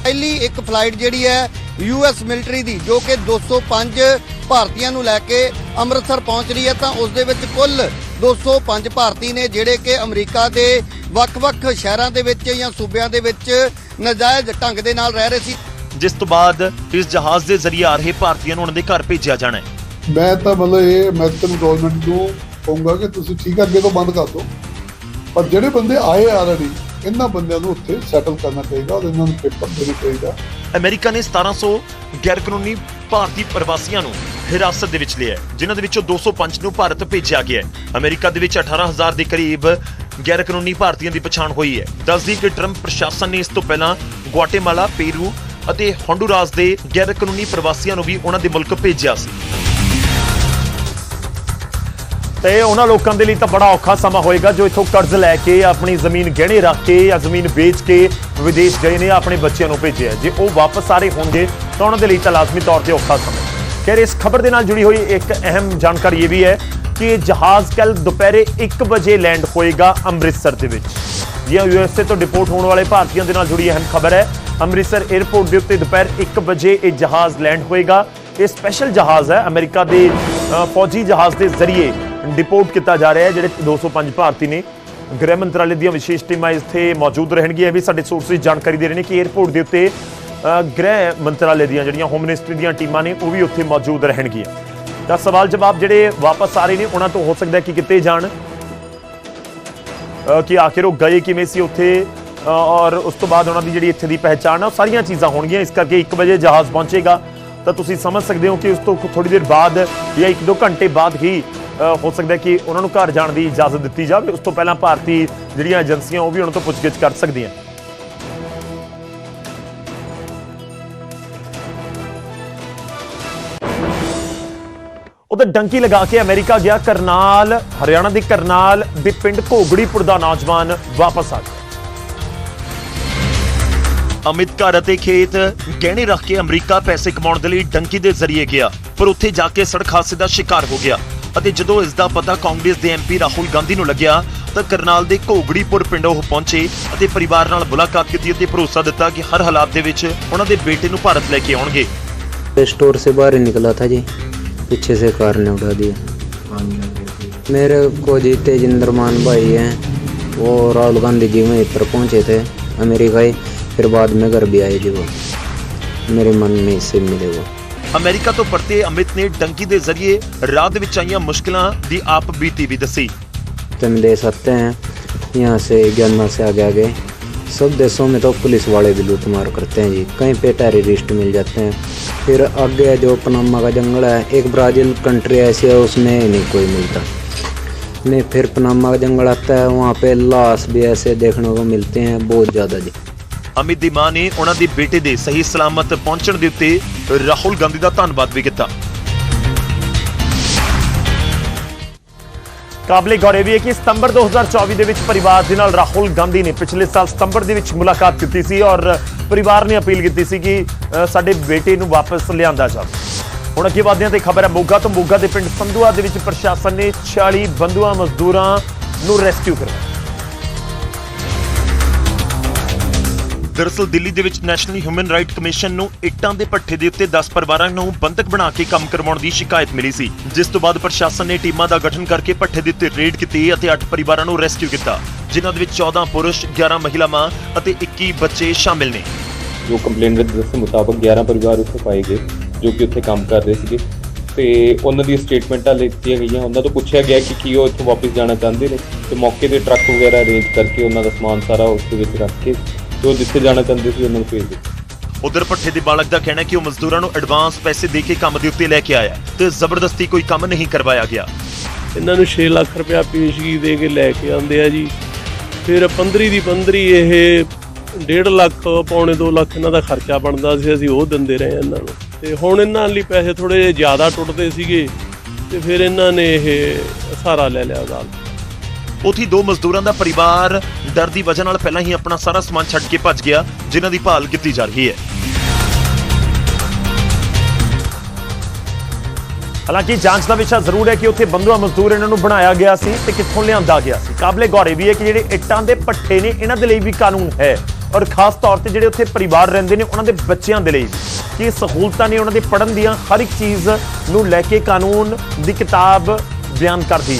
ਪਹਿਲੀ ਇੱਕ ਫਲਾਈਟ ਜਿਹੜੀ ਹੈ ਯੂਐਸ ਮਿਲਟਰੀ ਦੀ ਜੋ ਕਿ 205 ਭਾਰਤੀਆਂ ਨੂੰ ਲੈ ਕੇ ਅੰਮ੍ਰਿਤਸਰ ਪਹੁੰਚ ਰਹੀ ਹੈ ਤਾਂ ਉਸ ਦੇ ਵਿੱਚ ਕੁੱਲ 205 ਭਾਰਤੀ ਨੇ ਜਿਹੜੇ ਕਿ ਅਮਰੀਕਾ ਦੇ ਵੱਖ-ਵੱਖ ਸ਼ਹਿਰਾਂ ਦੇ ਵਿੱਚ ਜਾਂ ਸੂਬਿਆਂ ਦੇ ਵਿੱਚ ਨਜਾਇਜ਼ ਢੰਗ ਦੇ ਨਾਲ ਰਹਿ ਰਹੇ ਸੀ। ਜਿਸ ਤੋਂ ਬਾਅਦ ਇਸ ਜਹਾਜ਼ ਦੇ ਜ਼ਰੀਏ ਆ ਰਹੇ ਭਾਰਤੀਆਂ ਨੂੰ ਉਹਨਾਂ ਦੇ ਘਰ ਭੇਜਿਆ ਜਾਣਾ ਹੈ। ਮੈਂ ਤਾਂ ਮਤਲਬ ਇਹ ਅਮਰੀਕਨ ਗਵਰਨਮੈਂਟ ਨੂੰ ਕਹੂੰਗਾ ਕਿ ਤੁਸੀਂ ਠੀਕ ਅੱਗੇ ਤੋਂ ਬੰਦ ਕਰ ਦਿਓ। ਪਰ ਜਿਹੜੇ ਬੰਦੇ ਆਏ ਆਲਰੇਡੀ ਇਹਨਾਂ ਬੰਦਿਆਂ ਨੂੰ ਉੱਥੇ ਸੈਟਲ ਕਰਨਾ ਚਾਹੀਦਾ ਔਰ ਇਹਨਾਂ ਨੂੰ ਪੇਪਰ ਦੇਣਾ ਚਾਹੀਦਾ ਅਮਰੀਕਾ ਨੇ 1700 ਗੈਰ ਕਾਨੂੰਨੀ ਭਾਰਤੀ ਪ੍ਰਵਾਸੀਆਂ ਨੂੰ ਹਿਰਾਸਤ ਦੇ ਵਿੱਚ ਲਿਆ ਹੈ, ਜਿਨ੍ਹਾਂ ਦੇ ਵਿੱਚੋਂ 205 ਨੂੰ ਭਾਰਤ ਭੇਜਿਆ ਗਿਆ ਹੈ। ਅਮਰੀਕਾ ਦੇ ਵਿੱਚ 18000 ਦੇ ਕਰੀਬ ਗੈਰ ਕਾਨੂੰਨੀ ਭਾਰਤੀਆਂ ਦੀ ਪਛਾਣ ਹੋਈ ਹੈ। ਦੱਸਦੀ ਕਿ ਟਰੰਪ ਪ੍ਰਸ਼ਾਸਨ ਨੇ ਇਸ ਤੋਂ ਪਹਿਲਾਂ ਗੁਆਟੇਮਾਲਾ ਪੇਰੂ ਅਤੇ ਹੋਂਡੂਰਾਸ ਦੇ ਗੈਰ ਕਾਨੂੰਨੀ ਪ੍ਰਵਾਸੀਆਂ ਨੂੰ ਵੀ ਉਹਨਾਂ ਦੇ ਮੁਲਕ ਭੇਜਿਆ ਸੀ। ਤੇ ਉਹਨਾਂ ਲੋਕਾਂ ਦੇ ਲਈ ਤਾਂ ਬੜਾ ਔਖਾ ਸਮਾਂ ਹੋਏਗਾ ਜੋ ਇੱਥੋਂ ਕਰਜ਼ ਲੈ ਕੇ, ਆਪਣੀ ਜ਼ਮੀਨ ਗਹਿਣੇ ਰੱਖ ਕੇ ਜਾਂ ਜ਼ਮੀਨ ਵੇਚ ਕੇ ਵਿਦੇਸ਼ ਗਏ ਨੇ, ਆਪਣੇ ਬੱਚਿਆਂ ਨੂੰ ਭੇਜਿਆ ਜੇ ਉਹ ਵਾਪਸ ਆ ਰਹੇ ਹੋਣਗੇ ਤਾਂ ਉਹਨਾਂ ਦੇ ਲਈ ਤਾਂ ਲਾਜ਼ਮੀ ਤੌਰ ਤੇ ਔਖਾ ਸਮਾਂ ਖੈਰ, ਇਸ ਖਬਰ ਦੇ ਨਾਲ ਜੁੜੀ ਹੋਈ ਇੱਕ ਅਹਿਮ ਜਾਣਕਾਰੀ ਇਹ ਵੀ ਹੈ ਕਿ ਇਹ ਜਹਾਜ਼ ਕੱਲ ਦੁਪਹਿਰੇ 1 ਵਜੇ ਲੈਂਡ ਹੋਏਗਾ ਅੰਮ੍ਰਿਤਸਰ ਦੇ ਵਿੱਚ। ਇਹ ਯੂਐਸਏ ਤੋਂ ਡਿਪੋਰਟ ਹੋਣ ਵਾਲੇ ਭਾਰਤੀਆਂ ਦੇ ਨਾਲ ਜੁੜੀ ਅਹਿਮ ਖਬਰ ਹੈ। ਅੰਮ੍ਰਿਤਸਰ 에ਅਰਪੋਰਟ ਦੇ ਉੱਤੇ ਦੁਪਹਿਰ 1 ਵਜੇ ਇਹ ਜਹਾਜ਼ ਲੈਂਡ ਹੋਏਗਾ। ਇਹ ਸਪੈਸ਼ਲ ਜਹਾਜ਼ ਹੈ। ਅਮਰੀਕਾ ਦੇ ਫੌਜੀ ਜਹਾਜ਼ ਦੇ ਜ਼ਰੀਏ ਡਿਪੋਰਟ ਕੀਤਾ ਜਾ ਰਿਹਾ ਹੈ, ਜਿਹੜੇ 205 ਭਾਰਤੀ ਨੇ। ਗ੍ਰਹਿ ਮੰਤਰਾਲੇ ਦੀਆਂ ਵਿਸ਼ੇਸ਼ ਟੀਮਾਂ ਇੱਥੇ ਮੌਜੂਦ ਰਹਿਣਗੀਆਂ। ਵੀ ਸਾਡੇ ਸੋਰਸਿਸ ਜਾਣਕਾਰੀ ਦੇ ਰਹੇ ਨੇ ਕਿ 에ਅਰਪੋਰਟ ਦੇ ਉੱਤੇ ਗ੍ਰਹਿ ਮੰਤਰਾਲੇ ਦੀਆਂ ਜਿਹੜੀਆਂ ਹੋਮ ਮਿਨਿਸਟਰੀ ਦੀਆਂ ਟੀਮਾਂ ਨੇ, ਉਹ ਵੀ ਉੱਥੇ ਮੌਜੂਦ ਰਹਿਣਗੀਆਂ। ਤਾਂ ਸਵਾਲ ਜਵਾਬ ਜਿਹੜੇ ਵਾਪਸ ਆ ਰਹੇ ਨੇ, ਉਹਨਾਂ ਤੋਂ ਹੋ ਸਕਦਾ ਕਿ ਕਿਤੇ ਜਾਣ। ਕਿ ਆਖਿਰ ਉਹ ਗਏ ਕਿਵੇਂ ਸੀ ਉੱਥੇ ਔਰ ਉਸ ਤੋਂ ਬਾਅਦ ਉਹਨਾਂ ਦੀ ਜਿਹੜੀ ਇੱਥੇ ਦੀ ਪਹਿਚਾਣ ਆ, ਉਹ ਸਾਰੀਆਂ ਚੀਜ਼ਾਂ ਹੋਣਗੀਆਂ। ਇਸ ਕਰਕੇ 1 ਵਜੇ ਜਹਾਜ਼ ਪਹੁੰਚੇਗਾ। ਤਾਂ ਤੁਸੀਂ ਸਮਝ ਸਕਦੇ ਹੋ ਕਿ ਉਸ ਤੋਂ ਥੋੜੀ ਦੇਰ ਬਾਅਦ ਜਾਂ 1-2 ਘੰਟੇ ਬਾਅਦ ਹੀ ਹੋ ਸਕਦਾ ਕਿ ਉਹਨਾਂ ਨੂੰ ਘਰ ਜਾਣ ਦੀ ਇਜਾਜ਼ਤ ਦਿੱਤੀ ਜਾਵੇ। ਉਸ ਤੋਂ ਪਹਿਲਾਂ ਭਾਰਤੀ ਜਿਹੜੀਆਂ ਏਜੰਸੀਆਂ, ਉਹ ਵੀ ਉਹਨਾਂ ਤੋਂ ਪੁੱਛਗਿੱਛ ਕਰ ਸਕਦੀਆਂ। ਉਹਦਾ ਡੰਕੀ ਲਗਾ ਕੇ ਅਮਰੀਕਾ ਗਿਆ ਕਰਨਾਲ ਹਰਿਆਣਾ ਦੇ ਕਰਨਾਲ ਦੇ ਪਿੰਡ ਘੋਗੜੀਪੁਰ ਦਾ ਨੌਜਵਾਨ ਵਾਪਸ ਆ ਗਿਆ ਅਮਿਤ ਘਰ ਅਤੇ ਖੇਤ ਗਹਿਣੇ ਰੱਖ ਕੇ ਅਮਰੀਕਾ ਪੈਸੇ ਕਮਾਉਣ ਦੇ ਲਈ ਡੰਕੀ ਦੇ ਜ਼ਰੀਏ ਗਿਆ ਪਰ ਉੱਥੇ ਜਾ ਕੇ ਸੜਕ ਹਾਦਸੇ ਦਾ ਸ਼ਿਕਾਰ ਹੋ ਗਿਆ ਅਤੇ ਜਦੋਂ ਇਸ ਦਾ ਪਤਾ ਕਾਂਗਰਸ ਦੇ ਐਮਪੀ ਰਾਹੁਲ ਗਾਂਧੀ ਨੂੰ ਲੱਗਿਆ ਤਾਂ ਕਰਨਾਲ ਦੇ ਘੋਗੜੀਪੁਰ ਪਿੰਡ ਉਹ ਪਹੁੰਚੇ ਅਤੇ ਪਰਿਵਾਰ ਨਾਲ ਮੁਲਾਕਾਤ ਕੀਤੀ ਅਤੇ ਭਰੋਸਾ ਦਿੱਤਾ ਕਿ ਹਰ ਹਾਲਾਤ ਦੇ ਵਿੱਚ ਉਹਨਾਂ ਦੇ ਬੇਟੇ ਨੂੰ ਭਾਰਤ ਲੈ ਕੇ ਆਉਣਗੇ स्टोर से बाहर ही निकला था जी पीछे से कार ने उठा दिया मेरे को जी तेजिंदर मान भाई हैं वो राहुल गांधी जी वहीं पर पहुंचे थे अमेरिका ही फिर बाद में घर भी आए जी वो मेरे मन में इससे मिले वो ਅਮਰੀਕਾ ਤੋਂ ਪਰਤੇ ਅਮਿਤ ਨੇ ਡੰਕੀ ਦੇ ਜ਼ਰੀਏ ਰਾਹ ਦੇ ਵਿੱਚ ਆਈਆਂ ਮੁਸ਼ਕਲਾਂ ਦੀ ਆਪ ਬੀਤੀ ਵੀ ਦੱਸੀ तुम दे सकते हैं यहाँ से ग्यारह से आगे आगे सब देशों में तो पुलिस वाले भी लूट मार करते हैं जी कहीं पे टेररिस्ट मिल जाते हैं फिर आगे जो पनामा का जंगल है एक ब्राज़ील कंट्री ऐसी है उसमें ही नहीं कोई मिलता नहीं फिर पनामा का जंगल आता है वहाँ पे लाश भी ऐसे देखने को मिलते हैं बहुत ज़्यादा जी ਅਮਿਤ ਦੀ ਮਾਂ ਨੇ ਉਹਨਾਂ ਦੇ ਬੇਟੇ ਦੇ ਸਹੀ ਸਲਾਮਤ ਪਹੁੰਚਣ ਦੇ ਉੱਤੇ ਰਾਹੁਲ ਗਾਂਧੀ ਦਾ ਧੰਨਵਾਦ ਵੀ ਕੀਤਾ ਕਾਬਲੇ ਗੌਰ ਇਹ ਵੀ ਹੈ ਕਿ ਸਤੰਬਰ 2024 ਦੇ ਵਿੱਚ ਪਰਿਵਾਰ ਦੇ ਨਾਲ ਰਾਹੁਲ ਗਾਂਧੀ ਨੇ ਪਿਛਲੇ ਸਾਲ ਸਤੰਬਰ ਦੇ ਵਿੱਚ ਮੁਲਾਕਾਤ ਕੀਤੀ ਸੀ ਔਰ ਪਰਿਵਾਰ ਨੇ ਅਪੀਲ ਕੀਤੀ ਸੀ ਕਿ ਸਾਡੇ ਬੇਟੇ ਨੂੰ ਵਾਪਸ ਲਿਆਂਦਾ ਜਾਵੇ। ਹੁਣ ਅੱਗੇ ਵਧਦੇ ਹਾਂ ਤੇ ਖਬਰ ਹੈ, ਮੋਗਾ ਤੋਂ ਮੋਗਾ ਦੇ ਪਿੰਡ ਸੰਧੂਆ ਦੇ ਵਿੱਚ ਪ੍ਰਸ਼ਾਸਨ ਨੇ 40 ਬੰਦੂਆ ਮਜ਼ਦੂਰਾਂ ਨੂੰ ਰੈਸਕਿਊ ਕਰਵਾਇਆ। ਦਰਅਸਲ ਦਿੱਲੀ ਦੇ ਵਿੱਚ ਨੈਸ਼ਨਲ ਹਿਊਮਨ ਰਾਈਟ ਕਮਿਸ਼ਨ ਨੂੰ ਇੱਟਾਂ ਦੇ ਪੱਠੇ ਦੇ ਉੱਤੇ 10 ਪਰਿਵਾਰਾਂ ਨੂੰ ਬੰਦਕ ਬਣਾ ਕੇ ਕੰਮ ਕਰਵਾਉਣ ਦੀ ਸ਼ਿਕਾਇਤ ਮਿਲੀ ਸੀ। ਜਿਸ ਤੋਂ ਬਾਅਦ ਪ੍ਰਸ਼ਾਸਨ ਨੇ ਟੀਮਾਂ ਦਾ ਗਠਨ ਕਰਕੇ ਪੱਠੇ ਦੇ ਉੱਤੇ ਰੇਡ ਕੀਤੀ ਅਤੇ 8 ਪਰਿਵਾਰਾਂ ਨੂੰ ਰੈਸਕਿਊ ਕੀਤਾ, ਜਿਨ੍ਹਾਂ ਦੇ ਵਿੱਚ 14 ਪੁਰਸ਼ 11 ਮਹਿਲਾਵਾਂ ਅਤੇ 21 ਬੱਚੇ ਸ਼ਾਮਿਲ ਨੇ। ਜੋ ਕੰਪਲੇਂਟ ਦੇ ਦੱਸਣ ਮੁਤਾਬਕ 11 ਪਰਿਵਾਰ ਉੱਥੇ ਪਾਏ ਗਏ, ਜੋ ਕਿ ਉੱਥੇ ਕੰਮ ਕਰ ਰਹੇ ਸੀਗੇ। ਤੇ ਉਹਨਾਂ ਦੀ ਸਟੇਟਮੈਂਟਾਂ ਲਿਖਤੀਆਂ ਗਈਆਂ, ਉਹਨਾਂ ਤੋਂ ਪੁੱਛਿਆ ਗਿਆ ਕਿ ਕੀ ਉਹ ਇੱਥੋਂ ਵਾਪਸ ਜਾਣਾ ਚਾਹੁੰਦੇ ਨੇ। ਤੇ ਮੌਕੇ ਤੇ ਟਰੱਕ ਵਗੈਰਾ ਅਰੇਂਜ ਕਰਕੇ ਉਹਨਾਂ ਦਾ ਸਮਾਨ ਸਾਰਾ ਉਸ ਦੇ ਵਿੱਚ ਰੱਖ ਕੇ ਉਹ ਜਿੱਥੇ ਜਾਣਾ ਚਾਹੁੰਦੇ ਸੀ ਉਹਨਾਂ ਨੂੰ ਭੇਜ ਦਿੱਤਾ। ਉਧਰ ਪੱਠੇ ਦੇ ਬਾਲਕ ਦਾ ਕਹਿਣਾ ਹੈ ਕਿ ਉਹ ਮਜ਼ਦੂਰਾਂ ਨੂੰ ਐਡਵਾਂਸ ਪੈਸੇ ਦੇ ਕੇ ਕੰਮ ਦੇ ਉੱਤੇ ਲੈ ਕੇ ਆਇਆ ਤੇ ਜ਼ਬਰਦਸਤੀ ਕੋਈ ਕੰਮ ਨਹੀਂ ਕਰਵਾਇਆ ਗਿਆ। ਇਹਨਾਂ ਨੂੰ 6 ਲੱਖ ਰੁਪਇਆ ਪੇਸ਼ਗੀ ਦੇ ਕੇ ਲੈ ਕੇ ਆਉਂਦੇ ਆ ਜੀ। ਫਿਰ 15 ਦੀ 15 ਇਹ 1.5 ਲੱਖ ਪੌਣੇ 2 ਲੱਖ ਇਹਨਾਂ ਦਾ ਖਰਚਾ ਬਣਦਾ ਸੀ ਅਸੀਂ ਉਹ ਦਿੰਦੇ ਰਹੇ ਇਹਨਾਂ ਨੂੰ। ਤੇ ਹੁਣ ਇਹਨਾਂ ਲਈ ਪੈਸੇ ਥੋੜੇ ਜਿਹੇ ਜ਼ਿਆਦਾ ਟੁੱਟਦੇ ਸੀਗੇ ਤੇ ਫਿਰ ਇਹਨਾਂ ਨੇ ਇਹ ਸਹਾਰਾ ਲੈ ਲਿਆ ਅਦਾਲਤ ਉਥੀ ਦੋ ਮਜ਼ਦੂਰਾਂ ਦਾ ਪਰਿਵਾਰ ਡਰ ਦੀ ਵਜ੍ਹਾ ਨਾਲ ਪਹਿਲਾਂ ਹੀ ਆਪਣਾ ਸਾਰਾ ਸਮਾਨ ਛੱਡ ਕੇ ਭੱਜ ਗਿਆ, ਜਿਨ੍ਹਾਂ ਦੀ ਭਾਲ ਕੀਤੀ ਜਾ ਰਹੀ ਹੈ। ਹਾਲਾਂਕਿ ਜਾਂਚ ਦਾ ਵਿਸ਼ਾ ਜ਼ਰੂਰ ਹੈ ਕਿ ਉੱਥੇ ਬੰਦੂਆ ਮਜ਼ਦੂਰ ਇਹਨਾਂ ਨੂੰ ਬਣਾਇਆ ਗਿਆ ਸੀ ਤੇ ਕਿੱਥੋਂ ਲਿਆਂਦਾ ਗਿਆ ਸੀ। ਕਾਬਲੇ ਗੌਰੇ ਵੀ ਹੈ ਕਿ ਜਿਹੜੇ ਇੱਟਾਂ ਦੇ ਪੱਠੇ ਨੇ, ਇਹਨਾਂ ਦੇ ਲਈ ਵੀ ਕਾਨੂੰਨ ਹੈ ਔਰ ਖਾਸ ਤੌਰ ਤੇ ਜਿਹੜੇ ਉੱਥੇ ਪਰਿਵਾਰ ਰਹਿੰਦੇ ਨੇ, ਉਹਨਾਂ ਦੇ ਬੱਚਿਆਂ ਦੇ ਲਈ ਕਿ ਇਹ ਸਹੂਲਤਾਂ ਨੇ ਉਹਨਾਂ ਦੇ ਪੜ੍ਹਨ ਦੀਆਂ? ਹਰ ਇੱਕ ਚੀਜ਼ ਨੂੰ ਲੈ ਕੇ ਕਾਨੂੰਨ ਦੀ ਕਿਤਾਬ ਬਿਆਨ ਕਰਦੀ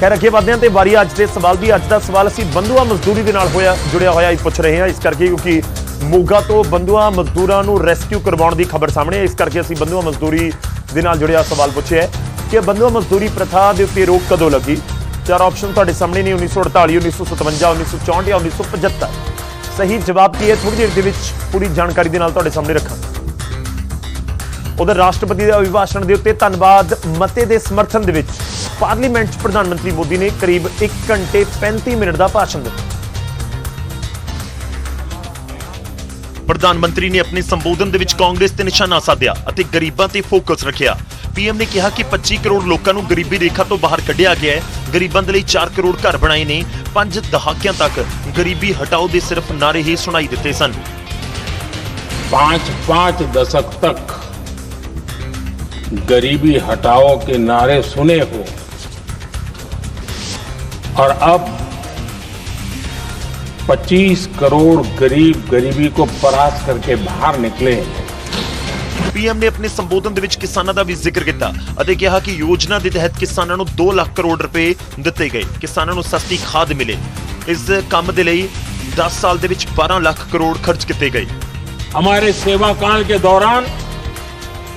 ਖੈਰ, ਅੱਗੇ ਵਧਦੇ ਹਾਂ ਤੇ ਵਾਰੀ ਅੱਜ ਦੇ ਸਵਾਲ ਦੀ, ਅੱਜ ਦਾ ਸਵਾਲ ਅਸੀਂ ਬੰਦੂਆ ਮਜ਼ਦੂਰੀ ਦੇ ਨਾਲ ਹੋਇਆ, ਜੁੜਿਆ ਹੋਇਆ ਹੀ ਪੁੱਛ ਰਹੇ ਹਾਂ ਇਸ ਕਰਕੇ, ਕਿਉਂਕਿ ਮੋਗਾ ਤੋਂ ਬੰਦੂਆ ਮਜ਼ਦੂਰਾਂ ਨੂੰ ਰੈਸਕਿਊ ਕਰਵਾਉਣ ਦੀ ਖਬਰ ਸਾਹਮਣੇ ਇਸ ਕਰਕੇ ਅਸੀਂ ਬੰਦੂਆ ਮਜ਼ਦੂਰੀ ਦੇ ਨਾਲ ਜੁੜਿਆ ਸਵਾਲ ਪੁੱਛਿਆ ਕਿ ਬੰਦੂਆ ਮਜ਼ਦੂਰੀ ਪ੍ਰਥਾ ਦੇ ਉੱਤੇ ਰੋਕ ਕਦੋਂ ਲੱਗੀ? ਚਾਰ ਆਪਸ਼ਨ ਤੁਹਾਡੇ ਸਾਹਮਣੇ ਨੇ 1948 1957 1964 ਜਾਂ 1975 ਸਹੀ ਜਵਾਬ ਕੀ ਹੈ? ਥੋੜੀ ਦੇਰ ਦੇ ਵਿੱਚ ਪੂਰੀ ਜਾਣਕਾਰੀ ਦੇ ਨਾਲ ਤੁਹਾਡੇ ਸਾਹਮਣੇ ਰੱਖਾਂਗੇ। ਉਧਰ ਰਾਸ਼ਟਰਪਤੀ ਦੇ ਅਭਿਭਾਸ਼ਣ ਦੇ ਉੱਤੇ ਧੰਨਵਾਦ ਮਤੇ ਦੇ ਸਮਰਥਨ ਦੇ ਵਿੱਚ ਪਾਰਲੀਮੈਂਟ 'ਚ ਪ੍ਰਧਾਨ ਮੰਤਰੀ ਮੋਦੀ ਨੇ ਕਰੀਬ 1 ਘੰਟੇ 35 ਮਿੰਟ ਦਾ ਭਾਸ਼ਣ ਦਿੱਤਾ। ਪ੍ਰਧਾਨ ਮੰਤਰੀ ਨੇ ਆਪਣੇ ਸੰਬੋਧਨ ਦੇ ਵਿੱਚ ਕਾਂਗਰਸ ਤੇ ਨਿਸ਼ਾਨਾ ਸਾਧਿਆ ਅਤੇ ਗਰੀਬਾਂ ਤੇ ਫੋਕਸ ਰੱਖਿਆ। ਪੀਐਮ ਨੇ ਕਿਹਾ ਕਿ 25 ਕਰੋੜ ਲੋਕਾਂ ਨੂੰ ਗਰੀਬੀ ਰੇਖਾ ਤੋਂ ਬਾਹਰ ਕੱਢਿਆ ਗਿਆ ਹੈ। ਗਰੀਬਾਂ ਦੇ ਲਈ 4 ਕਰੋੜ ਘਰ ਬਣਾਏ ਨੇ। 5 ਦਹਾਕਿਆਂ ਤੱਕ ਗਰੀਬੀ ਹਟਾਓ ਦੇ ਸਿਰਫ ਨਾਰੇ ਹੀ ਸੁਣਾਈ ਦਿੱਤੇ ਸਨ। 5 5 ਦਸ਼ਕ ਤੱਕ गरीबी हटाओ के नारे सुने हो और अब 25 करोड़ गरीब गरीबी को परास करके बाहर निकले हैं ਪੀਐਮ ਨੇ ਆਪਣੇ ਸੰਬੋਧਨ ਦੇ ਵਿੱਚ ਕਿਸਾਨਾਂ ਦਾ ਵੀ ਜ਼ਿਕਰ ਕੀਤਾ ਅਤੇ ਕਿਹਾ ਕਿ ਯੋਜਨਾ ਦੇ ਤਹਿਤ ਕਿਸਾਨਾਂ ਨੂੰ 2 ਲੱਖ ਕਰੋੜ ਰੁਪਏ ਦਿੱਤੇ ਗਏ ਕਿਸਾਨਾਂ ਨੂੰ ਸਸਤੀ ਖਾਦ ਮਿਲੇ ਇਸ ਕੰਮ ਦੇ ਲਈ 10 ਸਾਲ ਦੇ ਵਿੱਚ 12 ਲੱਖ ਕਰੋੜ ਖਰਚ ਕੀਤੇ ਗਏ हमारे सेवा काल के दौरान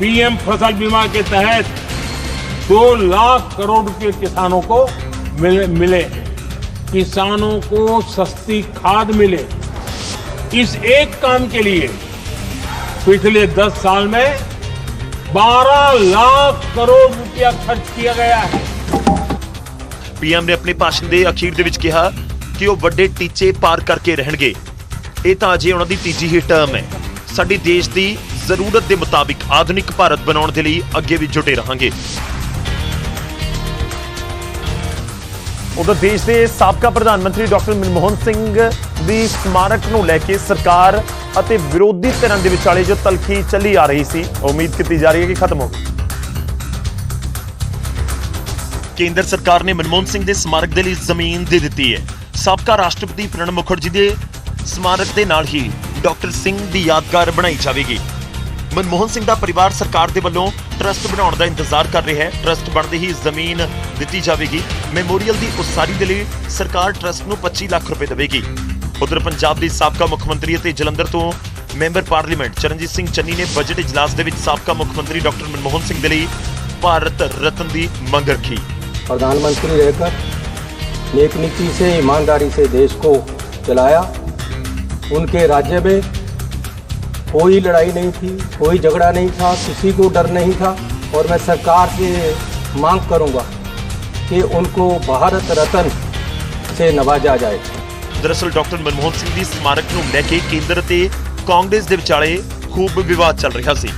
पीएम फसल बीमा के तहत दो लाख करोड़ रुपए किसानों को मिले, मिले किसानों को सस्ती खाद मिले इस एक काम के लिए पिछले 10 साल में 12 लाख करोड़ रुपया खर्च किया गया है ਪੀਐਮ ਨੇ ਆਪਣੇ ਭਾਸ਼ਣ ਦੇ ਅਖੀਰ ਦੇ ਵਿੱਚ ਕਿਹਾ ਕਿ ਉਹ ਵੱਡੇ ਟੀਚੇ ਪਾਰ ਕਰਕੇ ਰਹਿਣਗੇ ਇਹ ਤਾਂ ਅਜੇ ਉਹਨਾਂ ਦੀ ਤੀਜੀ ਹੀ ਟਰਮ ਹੈ ਸਾਡੀ ਦੇਸ਼ ਦੀ ਜ਼ਰੂਰਤ ਦੇ ਮੁਤਾਬਿਕ ਆਧੁਨਿਕ ਭਾਰਤ ਬਣਾਉਣ ਦੇ ਲਈ ਅੱਗੇ ਵੀ ਜੁਟੇ ਰਹਾਂਗੇ। ਉਧਰ ਦੇਸ਼ ਦੇ ਸਾਬਕਾ ਪ੍ਰਧਾਨ ਮੰਤਰੀ ਡਾਕਟਰ ਮਨਮੋਹਨ ਸਿੰਘ ਦੀ ਸਮਾਰਕ ਨੂੰ ਲੈ ਕੇ ਸਰਕਾਰ ਅਤੇ ਵਿਰੋਧੀ ਧਿਰਾਂ ਦੇ ਵਿਚਾਲੇ ਜੋ ਤਲਖੀ ਚੱਲੀ ਆ ਰਹੀ ਸੀ ਉਮੀਦ ਕੀਤੀ ਜਾ ਰਹੀ ਹੈ ਕਿ ਖਤਮ ਹੋ ਗਈ ਕੇਂਦਰ ਸਰਕਾਰ ਨੇ ਮਨਮੋਹਨ ਸਿੰਘ ਦੇ ਸਮਾਰਕ ਦੇ ਲਈ ਜ਼ਮੀਨ ਦੇ ਦਿੱਤੀ ਹੈ। ਸਾਬਕਾ ਰਾਸ਼ਟਰਪਤੀ ਪ੍ਰਣਬ ਮੁਖਰਜੀ ਦੇ ਸਮਾਰਕ ਦੇ ਨਾਲ ਹੀ ਡਾਕਟਰ ਸਿੰਘ ਦੀ ਯਾਦਗਾਰ ਬਣਾਈ ਜਾਵੇਗੀ। ਮਨਮੋਹਨ ਸਿੰਘ ਦਾ ਪਰਿਵਾਰ ਸਰਕਾਰ ਦੇ ਵੱਲੋਂ ਟਰਸਟ ਬਣਾਉਣ ਦਾ ਇੰਤਜ਼ਾਰ ਕਰ ਰਿਹਾ ਹੈ ਟਰਸਟ ਬਣਦੇ ਹੀ ਜ਼ਮੀਨ ਦਿੱਤੀ ਜਾਵੇਗੀ ਮੈਮੋਰੀਅਲ ਦੀ ਉਸਾਰੀ ਦੇ ਲਈ ਸਰਕਾਰ ਟਰਸਟ ਨੂੰ 25 ਲੱਖ ਰੁਪਏ ਦੇਵੇਗੀ ਉਧਰ ਪੰਜਾਬ ਦੀ ਸਾਬਕਾ ਮੁੱਖ ਮੰਤਰੀ ਅਤੇ ਜਲੰਧਰ ਤੋਂ ਮੈਂਬਰ ਪਾਰਲੀਮੈਂਟ ਚਰਨਜੀਤ ਸਿੰਘ ਚੰਨੀ ਨੇ ਬਜਟ ਇਜਲਾਸ ਦੇ ਵਿੱਚ ਸਾਬਕਾ ਮੁੱਖ ਮੰਤਰੀ ਡਾਕਟਰ ਮਨਮੋਹਨ ਸਿੰਘ ਦੇ ਲਈ ਭਾਰਤ ਰਤਨ ਦੀ ਮੰਗ ਰੱਖੀ प्रधानमंत्री रहकर नेक नीति से ईमानदारी से देश को चलाया उनके राज्य में कोई लड़ाई नहीं थी कोई झगड़ा नहीं था किसी को डर नहीं था और मैं सरकार से मांग करूंगा कि उनको भारत रत्न से नवाजा जाए ਦਰਅਸਲ ਡਾਕਟਰ ਮਨਮੋਹਨ ਸਿੰਘ ਦੀ ਸਮਾਰਕ ਨੂੰ ਲੈ ਕੇ ਕੇਂਦਰ ਅਤੇ ਕਾਂਗਰਸ ਦੇ ਵਿਚਾਲੇ ਖੂਬ ਵਿਵਾਦ ਚੱਲ ਰਿਹਾ ਸੀ